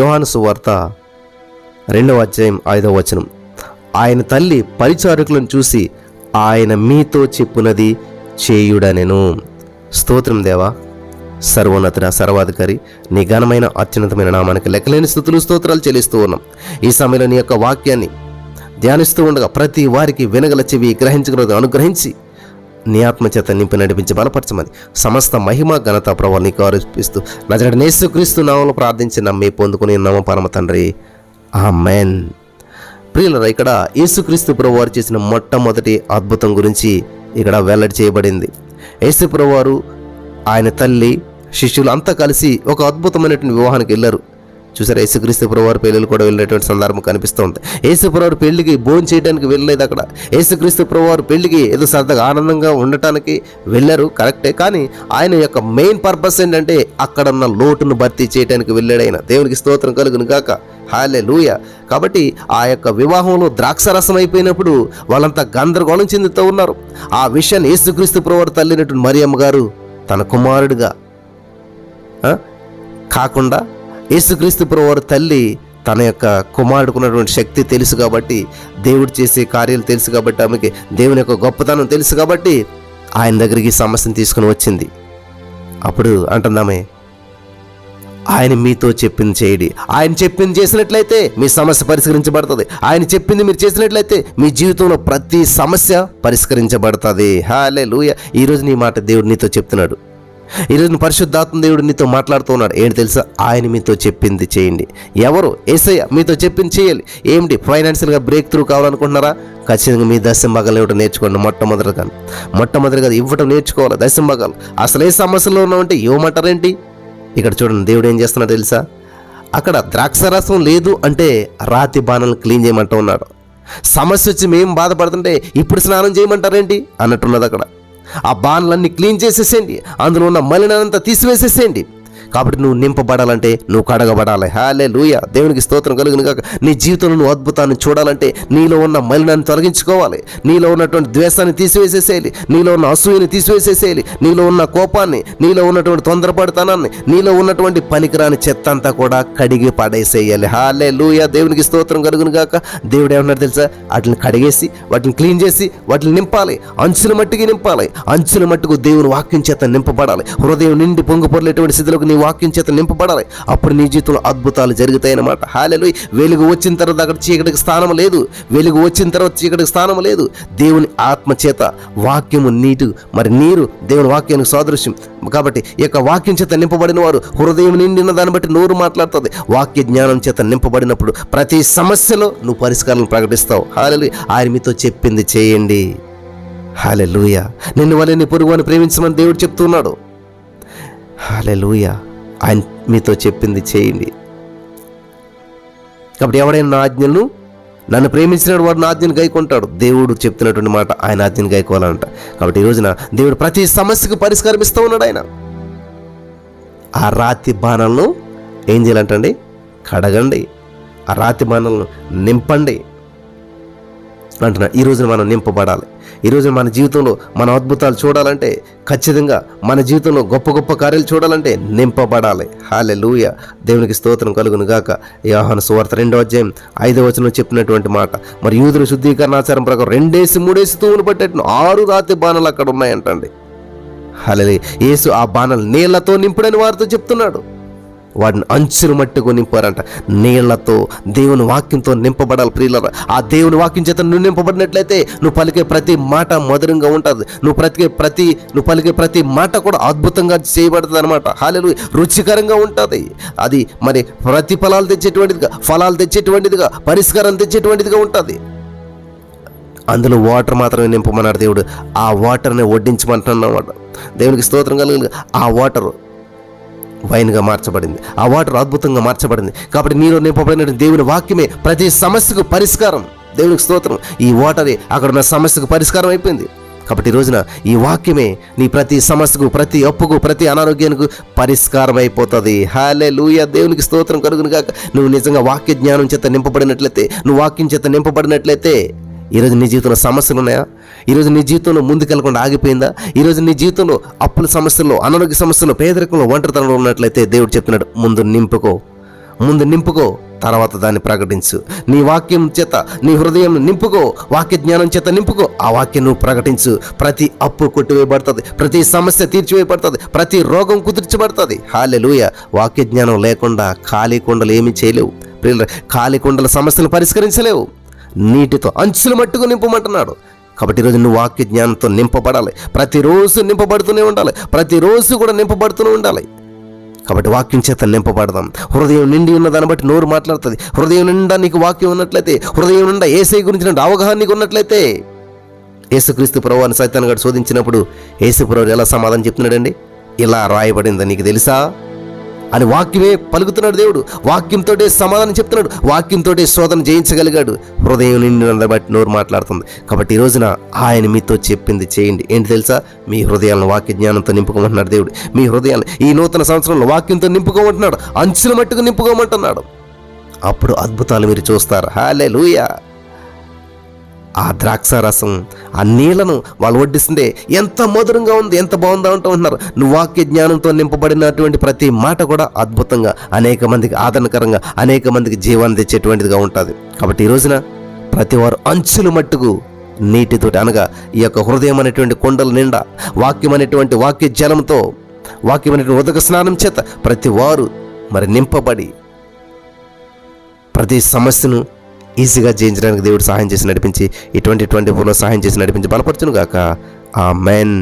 యోహాను సువార్త రెండవ అధ్యాయం ఐదవ వచనం. ఆయన తల్లి పరిచారకులను చూసి ఆయన మీతో చెప్పునది చేయుడనెను. స్తోత్రం దేవా సర్వోన్నతుడ సర్వాధికారి నీ ఘనమైన అత్యున్నతమైన నామానికి లెక్కలేని స్థుతులు స్తోత్రాలు చెల్లిస్తూ ఉన్నాం. ఈ సమయంలో నీ యొక్క వాక్యాన్ని ధ్యానిస్తూ ఉండగా ప్రతి వారికి వినగల చెవి గ్రహించగలదు అనుగ్రహించి నీ ఆత్మచేత నింపి నడిపించి బలపరచమని సమస్త మహిమ ఘనత ప్రభావ నీకు ఆరోపిస్తూ నజరడ నేసుక్రీస్తు నామంలో ప్రార్థించి నమ్మి పొందుకుని నమ్మ పరమ తండ్రి. ఆ మెన్ ప్రియులరా ఇక్కడ యేసుక్రీస్తు ప్రభు వారు చేసిన మొట్టమొదటి అద్భుతం గురించి ఇక్కడ వెల్లడి చేయబడింది. యేసు ప్రభు వారు ఆయన తల్లి శిష్యులు అంతా కలిసి ఒక అద్భుతమైనటువంటి వివాహానికి వెళ్ళారు. చూసారు? యేసుక్రీస్తు ప్రభువారి పెళ్ళిళ్ళు కూడా వెళ్ళినటువంటి సందర్భం కనిపిస్తూ ఉంది పెళ్ళికి భోజనం చేయడానికి వెళ్ళలేదు అక్కడ. యేసుక్రీస్తు ప్రభువారి పెళ్ళికి ఏదో సరదాగా ఆనందంగా ఉండటానికి వెళ్ళారు కరెక్టే. కానీ ఆయన యొక్క మెయిన్ పర్పస్ ఏంటంటే అక్కడ ఉన్న లోటును భర్తీ చేయడానికి వెళ్ళాడు ఆయన. దేవునికి స్తోత్రం కలుగును గాక. హాలే లూయ కాబట్టి ఆ యొక్క వివాహంలో ద్రాక్షరసం అయిపోయినప్పుడు వాళ్ళంతా గందరగోళం చెందుతూ ఉన్నారు. ఆ విషయాన్ని యేసుక్రీస్తు ప్రభువారు తల్లినటువంటి మరియమ్మ గారు తన కుమారుడిగా కాకుండా యేసుక్రీస్తు ప్రభువారు తల్లి తన యొక్క కుమారుడుకున్నటువంటి శక్తి తెలుసు కాబట్టి దేవుడు చేసే కార్యాలు తెలుసు కాబట్టి ఆమెకి దేవుని యొక్క గొప్పతనం తెలుసు కాబట్టి ఆయన దగ్గరికి సమస్యను తీసుకుని వచ్చింది. అప్పుడు అంటుందామే ఆయన మీతో చెప్పింది చేయండి. ఆయన చెప్పింది చేసినట్లయితే మీ సమస్య పరిష్కరించబడుతుంది. ఆయన చెప్పింది మీరు చేసినట్లయితే మీ జీవితంలో ప్రతి సమస్య పరిష్కరించబడుతుంది. హాలే లూయ ఈరోజు నీ మాట దేవుడు నీతో చెప్తున్నాడు. ఈరోజు పరిశుద్ధాత్మ దేవుడు నీతో మాట్లాడుతున్నాడు ఏంటి తెలుసా? ఆయన మీతో చెప్పింది చేయండి. ఎవరు? ఏసయ్య మీతో చెప్పింది చేయాలి. ఏమిటి? ఫైనాన్షియల్గా బ్రేక్ త్రూ కావాలనుకుంటున్నారా? ఖచ్చితంగా మీ దశంభాగాలు ఇవ్వడం నేర్చుకోండి మొట్టమొదటిగా. మొట్టమొదటిగా ఇవ్వటం నేర్చుకోవాలి. దశంభాగాలు అసలు ఏ సమస్యలో ఉన్నామంటే ఇవ్వమంటారేంటి ఇక్కడ చూడండి దేవుడు ఏం చేస్తున్నాడు తెలుసా? అక్కడ ద్రాక్షరసం లేదు అంటే రాతి బాణాలను క్లీన్ చేయమంటూ ఉన్నాడు. సమస్య వచ్చి మేము బాధపడుతుంటే ఇప్పుడు స్నానం చేయమంటారేంటి? అన్నట్టున్నది అక్కడ. ఆ బాణలన్నీ క్లీన్ చేసేసేయండి. అందులో ఉన్న మలినంతా తీసివేసేసేయండి. కాబట్టి నువ్వు నింపబడాలంటే నువ్వు కడగబడాలి. హాలే లూయ దేవునికి స్తోత్రం కలుగును కాక నీ జీవితంలో నువ్వు అద్భుతాన్ని చూడాలంటే నీలో ఉన్న మలినాన్ని తొలగించుకోవాలి. నీలో ఉన్నటువంటి ద్వేషాన్ని తీసివేసేసేయాలి. నీలో ఉన్న అసూయని తీసివేసేసేయాలి. నీలో ఉన్న కోపాన్ని నీలో ఉన్నటువంటి తొందరపడతానాన్ని నీలో ఉన్నటువంటి పనికిరాని చెత్త అంతా కూడా కడిగి పడేసేయాలి. హాలే లూయ దేవునికి స్తోత్రం కలుగును కాక దేవుడు ఏమన్నాడు తెలుసా? వాటిని కడిగేసి వాటిని క్లీన్ చేసి వాటిని నింపాలి. అంచుల మట్టికి నింపాలి. అంచుల మట్టుకు దేవుని వాక్యం చేత నింపబడాలి. హృదయం నిండి పొంగు పొరలేటువంటి స్థితిలోకి నీ వాక్యం చేత నింపబడాలి. అప్పుడు నీ జీవితంలో అద్భుతాలు జరుగుతాయన్నమాట. హాలెలు వెలుగు వచ్చిన తర్వాత అక్కడ చీకటికి స్థానం లేదు. వెలుగు వచ్చిన తర్వాత చీకటికి స్థానం లేదు. దేవుని ఆత్మ చేత వాక్యము నీటు మరి నీరు దేవుని వాక్యానికి సాదృశ్యం. కాబట్టి ఈ యొక్క వాక్యం చేత నింపబడిన వారు హృదయం నిండిన దాన్ని బట్టి నోరు మాట్లాడుతుంది. వాక్య జ్ఞానం చేత నింపబడినప్పుడు ప్రతి సమస్యలో నువ్వు పరిష్కారాలను ప్రకటిస్తావు. హాలెలు ఆయన మీతో చెప్పింది చేయండి. హాలెలూయ నిన్ను వల్ల నీ పొరుగు అని ప్రేమించమని దేవుడు చెప్తున్నాడు. హాలెలుయా ఆయన మీతో చెప్పింది చేయండి. కాబట్టి ఎవడైనా నా ఆజ్ఞలు నన్ను ప్రేమించిన వాడు నా ఆజ్ఞను గైకొంటాడు. దేవుడు చెప్తున్నటువంటి మాట ఆయన ఆజ్ఞను గైకోవాలంట. కాబట్టి ఈ రోజున దేవుడు ప్రతి సమస్యకు పరిష్కారం ఇస్తూ ఉన్నాడు ఆయన. ఆ రాతి బాణలను ఏం చేయాలంటండి? కడగండి. ఆ రాతి బాణలను నింపండి. అంటున్నా ఈ రోజున మనం నింపబడాలి. ఈ రోజున మన జీవితంలో మన అద్భుతాలు చూడాలంటే ఖచ్చితంగా మన జీవితంలో గొప్ప గొప్ప కార్యాలు చూడాలంటే నింపబడాలి. హాలే లూయ దేవునికి స్తోత్రం కలుగును గాక. యోహాను సువార్త రెండో అధ్యాయం ఐదో వచనం చెప్పినటువంటి మాట. మరి యూదుల శుద్ధీకరణాచారం ప్రకారం రెండేసి మూడేసి తూములు పట్టేట్టు ఆరు రాతి బాణాలు అక్కడ ఉన్నాయంటండి. హలే యేసు ఆ బాణాలు నీళ్ళతో నింపుడని వారితో చెప్తున్నాడు. వాటిని అంచులు మట్టుకు నింపారంట. నీళ్ళతో దేవుని వాక్యంతో నింపబడాలి ప్రియులరా. ఆ దేవుని వాక్యం చేత నువ్వు నింపబడినట్లయితే నువ్వు పలికే ప్రతి మాట మధురంగా ఉంటుంది. నువ్వు ప్రతికే ప్రతి నువ్వు పలికే ప్రతి మాట కూడా అద్భుతంగా చేయబడుతుంది అనమాట హాలెలు రుచికరంగా ఉంటుంది. అది మరి ప్రతిఫలాలు తెచ్చేటువంటిదిగా ఫలాలు తెచ్చేటువంటిదిగా పరిష్కారం తెచ్చేటువంటిదిగా ఉంటుంది. అందులో వాటర్ మాత్రమే నింపమన్నాడు దేవుడు. ఆ వాటర్ని వడ్డించమంటున్నమాట దేవునికి స్తోత్రం కలిగి ఆ వాటర్ వైన్గా మార్చబడింది. ఆ వాటర్ అద్భుతంగా మార్చబడింది. కాబట్టి నీలో నింపబడిన దేవుని వాక్యమే ప్రతి సమస్యకు పరిష్కారం. దేవునికి స్తోత్రం. ఈ వాటరే అక్కడ ఉన్న సమస్యకు పరిష్కారం అయిపోయింది. కాబట్టి ఈ రోజున ఈ వాక్యమే నీ ప్రతి సమస్యకు ప్రతి అప్పుకు ప్రతి అనారోగ్యానికి పరిష్కారం అయిపోతుంది. హాలే లూయ దేవునికి స్తోత్రం కలుగును కాక నువ్వు నిజంగా వాక్య జ్ఞానం చేత నింపబడినట్లయితే నువ్వు వాక్యం చేత నింపబడినట్లయితే ఈరోజు నీ జీవితంలో సమస్యలు ఉన్నాయా? ఈరోజు నీ జీవితంలో ముందుకెళ్ళకుండా ఆగిపోయిందా? ఈరోజు నీ జీవితంలో అప్పుల సమస్యల్లో అనారోగ్య సమస్యలు పేదరికంలో ఒంటరితనంలో ఉన్నట్లయితే దేవుడు చెప్తున్నాడు ముందు నింపుకో ముందు నింపుకో తర్వాత దాన్ని ప్రకటించు. నీ వాక్యం చేత నీ హృదయం నింపుకో వాక్య జ్ఞానం చేత నింపుకో ఆ వాక్యం నువ్వు ప్రకటించు. ప్రతి అప్పు కొట్టివేయబడుతుంది ప్రతి సమస్య తీర్చివేయబడుతుంది ప్రతి రోగం కుదిర్చబడుతుంది. హాలెలూయ! వాక్య జ్ఞానం లేకుండా ఖాళీ కుండలు ఏమీ చేయలేవు. ఖాళీ కుండల సమస్యలు పరిష్కరించలేవు. నీటితో అంచులు మట్టుకు నింపమంటున్నాడు. కాబట్టి ఈరోజు నువ్వు వాక్య జ్ఞానంతో నింపబడాలి. ప్రతిరోజు నింపబడుతూనే ఉండాలి. ప్రతిరోజు కూడా నింపబడుతూనే ఉండాలి. కాబట్టి వాక్యం చేత నింపబడదాం. హృదయం నిండి ఉన్న దాన్ని బట్టి నోరు మాట్లాడుతుంది. హృదయం నిండా నీకు వాక్యం ఉన్నట్లయితే హృదయం నిండా ఏసై గురించిన అవగాహన నీకు ఉన్నట్లయితే యేసుక్రీస్తు ప్రభువాన్ని సైతాన్ గారు శోధించినప్పుడు యేసు ప్రభు ఎలా సమాధానం చెప్తున్నాడండి? ఇలా రాయబడిందని నీకు తెలుసా? అని వాక్యమే పలుకుతున్నాడు దేవుడు. వాక్యంతోటే సమాధానం చెప్తున్నాడు. వాక్యంతోటే శోధన జయించగలిగాడు. హృదయం నిండి బట్టి నోరు మాట్లాడుతుంది. కాబట్టి ఈ రోజున ఆయన మీతో చెప్పింది చేయండి. ఏంటి తెలుసా? మీ హృదయాలను వాక్య జ్ఞానంతో నింపుకోమంటున్నాడు దేవుడు. మీ హృదయాలను ఈ నూతన సంవత్సరంలో వాక్యంతో నింపుకోమంటున్నాడు. అంచుల మట్టుకు నింపుకోమంటున్నాడు. అప్పుడు అద్భుతాలు మీరు చూస్తారు. హాలే ఆ ద్రాక్ష రసం ఆ నీళ్ళను వాళ్ళు వడ్డిస్తుందే ఎంత మధురంగా ఉంది ఎంత బాగుందా అంటూ ఉంటున్నారు. నువ్వు వాక్య జ్ఞానంతో నింపబడినటువంటి ప్రతి మాట కూడా అద్భుతంగా అనేక మందికి ఆదరణకరంగా అనేక మందికి జీవాన్ని తెచ్చేటువంటిదిగా ఉంటుంది. కాబట్టి ఈ రోజున ప్రతివారు అంచులు మట్టుకు నీటితోటి అనగా ఈ యొక్క హృదయం అనేటువంటి కొండల నిండా వాక్యం అనేటువంటి వాక్య జలంతో వాక్యం అనేటువంటి ఉదక స్నానం చేత ప్రతి వారు మరి నింపబడి ప్రతి సమస్యను ఈజీగా జయించడానికి దేవుడు సహాయం చేసి నడిపించి ఇటువంటి ట్వంటీ ఫోర్లో సహాయం చేసి నడిపించి బలపరచును గాక ఆ మెన్